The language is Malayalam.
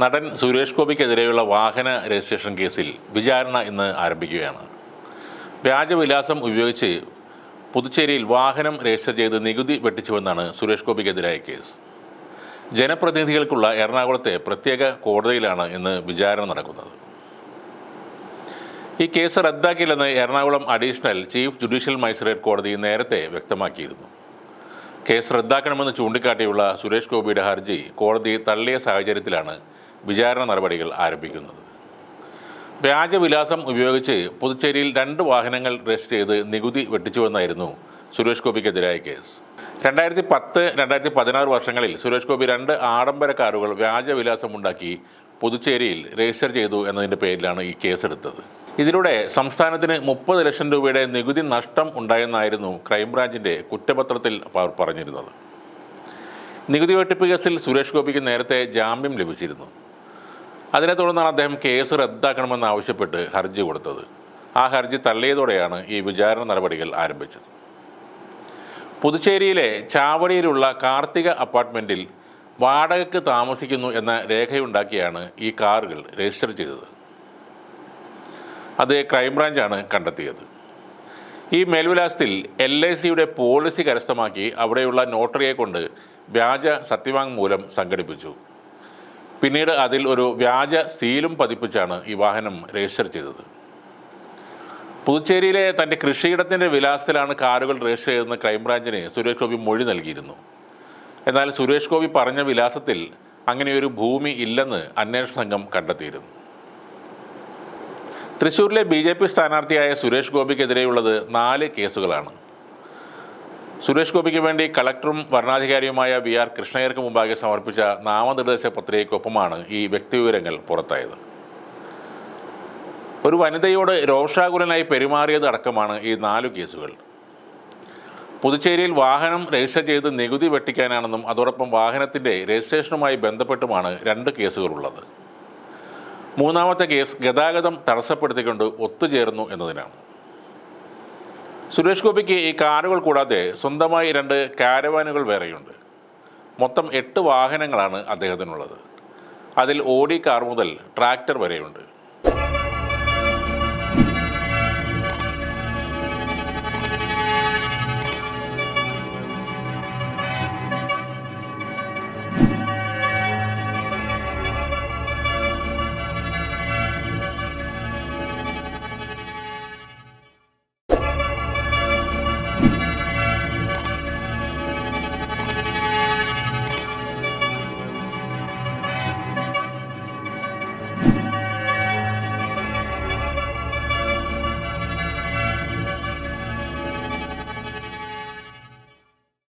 നടൻ സുരേഷ് ഗോപിക്കെതിരെയുള്ള വാഹന രജിസ്ട്രേഷൻ കേസിൽ വിചാരണ ഇന്ന് ആരംഭിക്കുകയാണ്. വ്യാജവിലാസം ഉപയോഗിച്ച് പുതുച്ചേരിയിൽ വാഹനം രജിസ്റ്റർ ചെയ്ത് നികുതി വെട്ടിച്ചുവെന്നാണ് സുരേഷ് ഗോപിക്കെതിരായ കേസ്. ജനപ്രതിനിധികൾക്കുള്ള എറണാകുളത്തെ പ്രത്യേക കോടതിയിലാണ് ഇന്ന് വിചാരണ നടക്കുന്നത്. ഈ case റദ്ദാക്കില്ലെന്ന് Ernakulam additional chief judicial magistrate കോടതി നേരത്തെ വ്യക്തമാക്കിയിരുന്നു. കേസ് റദ്ദാക്കണമെന്ന് ചൂണ്ടിക്കാട്ടിയുള്ള സുരേഷ് ഗോപിയുടെ ഹർജി കോടതി തള്ളിയ സാഹചര്യത്തിലാണ് വിചാരണ നടപടികൾ ആരംഭിക്കുന്നത്. വ്യാജവിലാസം ഉപയോഗിച്ച് പുതുച്ചേരിയിൽ രണ്ട് വാഹനങ്ങൾ രജിസ്റ്റർ ചെയ്ത് നികുതി വെട്ടിച്ചുവെന്നായിരുന്നു സുരേഷ് ഗോപിക്കെതിരായ കേസ്. രണ്ടായിരത്തി പത്ത് രണ്ടായിരത്തി പതിനാറ് വർഷങ്ങളിൽ സുരേഷ് ഗോപി രണ്ട് ആഡംബര കാറുകൾ വ്യാജവിലാസമുണ്ടാക്കി പുതുച്ചേരിയിൽ രജിസ്റ്റർ ചെയ്തു എന്നതിന്റെ പേരിലാണ് ഈ കേസെടുത്തത്. ഇതിലൂടെ സംസ്ഥാനത്തിന് മുപ്പത് ലക്ഷം രൂപയുടെ നികുതി നഷ്ടം ഉണ്ടായെന്നായിരുന്നു ക്രൈംബ്രാഞ്ചിന്റെ കുറ്റപത്രത്തിൽ പറഞ്ഞിരുന്നത്. നികുതി വെട്ടിപ്പ് കേസിൽ സുരേഷ് ഗോപിക്ക് നേരത്തെ ജാമ്യം ലഭിച്ചിരുന്നു. അതിനെ തുടർന്നാണ് അദ്ദേഹം കേസ് റദ്ദാക്കണമെന്ന് ആവശ്യപ്പെട്ട് ഹർജി കൊടുത്തത്. ആ ഹർജി തള്ളിയതോടെയാണ് ഈ വിചാരണ നടപടികൾ ആരംഭിച്ചത്. പുതുച്ചേരിയിലെ ചാവടിയിലുള്ള കാർത്തിക അപ്പാർട്ട്മെന്റിൽ വാടകയ്ക്ക് താമസിക്കുന്നു എന്ന രേഖയുണ്ടാക്കിയാണ് ഈ കാറുകൾ രജിസ്റ്റർ ചെയ്തത്. അത് ക്രൈംബ്രാഞ്ചാണ് കണ്ടെത്തിയത്. ഈ മേൽവിലാസത്തിൽ എൽ ഐ സിയുടെ പോളിസി കരസ്ഥമാക്കി അവിടെയുള്ള നോട്ടറിയെ കൊണ്ട് വ്യാജ സത്യവാങ്മൂലം സംഘടിപ്പിച്ചു. പിന്നീട് അതിൽ ഒരു വ്യാജ സീലും പതിപ്പിച്ചാണ് ഈ വാഹനം രജിസ്റ്റർ ചെയ്തത്. പുതുച്ചേരിയിലെ തന്റെ കൃഷിയിടത്തിന്റെ വിലാസത്തിലാണ് കാറുകൾ രജിസ്റ്റർ ചെയ്തെന്ന് ക്രൈംബ്രാഞ്ചിന് സുരേഷ് ഗോപി മൊഴി നൽകിയിരുന്നു. എന്നാൽ സുരേഷ് ഗോപി പറഞ്ഞ വിലാസത്തിൽ അങ്ങനെയൊരു ഭൂമി ഇല്ലെന്ന് അന്വേഷണ സംഘം കണ്ടെത്തിയിരുന്നു. തൃശ്ശൂരിലെ ബി ജെ പി സ്ഥാനാർത്ഥിയായ സുരേഷ് ഗോപിക്കെതിരെയുള്ളത് നാല് കേസുകളാണ്. സുരേഷ് ഗോപിക്ക് വേണ്ടി കളക്ടറും ഭരണാധികാരിയുമായ വി ആർ കൃഷ്ണയ്യർക്ക് മുമ്പാകെ സമർപ്പിച്ച നാമനിർദ്ദേശ പത്രികയ്ക്കൊപ്പമാണ് ഈ വ്യക്തിവിവരങ്ങൾ പുറത്തായത്. ഒരു വനിതയോട് രോഷാകുലനായി പെരുമാറിയത് അടക്കമാണ് ഈ നാലു കേസുകൾ. പുതുച്ചേരിയിൽ വാഹനം രജിസ്റ്റർ ചെയ്ത് നികുതി വെട്ടിക്കാനാണെന്നും അതോടൊപ്പം വാഹനത്തിന്റെ രജിസ്ട്രേഷനുമായി ബന്ധപ്പെട്ടുമാണ് രണ്ട് കേസുകളുള്ളത്. മൂന്നാമത്തെ കേസ് ഗതാഗതം തടസ്സപ്പെടുത്തിക്കൊണ്ട് ഒത്തുചേർന്നു എന്നതിനാണ്. സുരേഷ് ഗോപിക്ക് ഈ കാറുകൾ കൂടാതെ സ്വന്തമായി രണ്ട് കാരവാനുകൾ വേറെയുണ്ട്. മൊത്തം എട്ട് വാഹനങ്ങളാണ് അദ്ദേഹത്തിനുള്ളത്. അതിൽ ഓടി കാർ മുതൽ ട്രാക്ടർ വരെയുണ്ട്.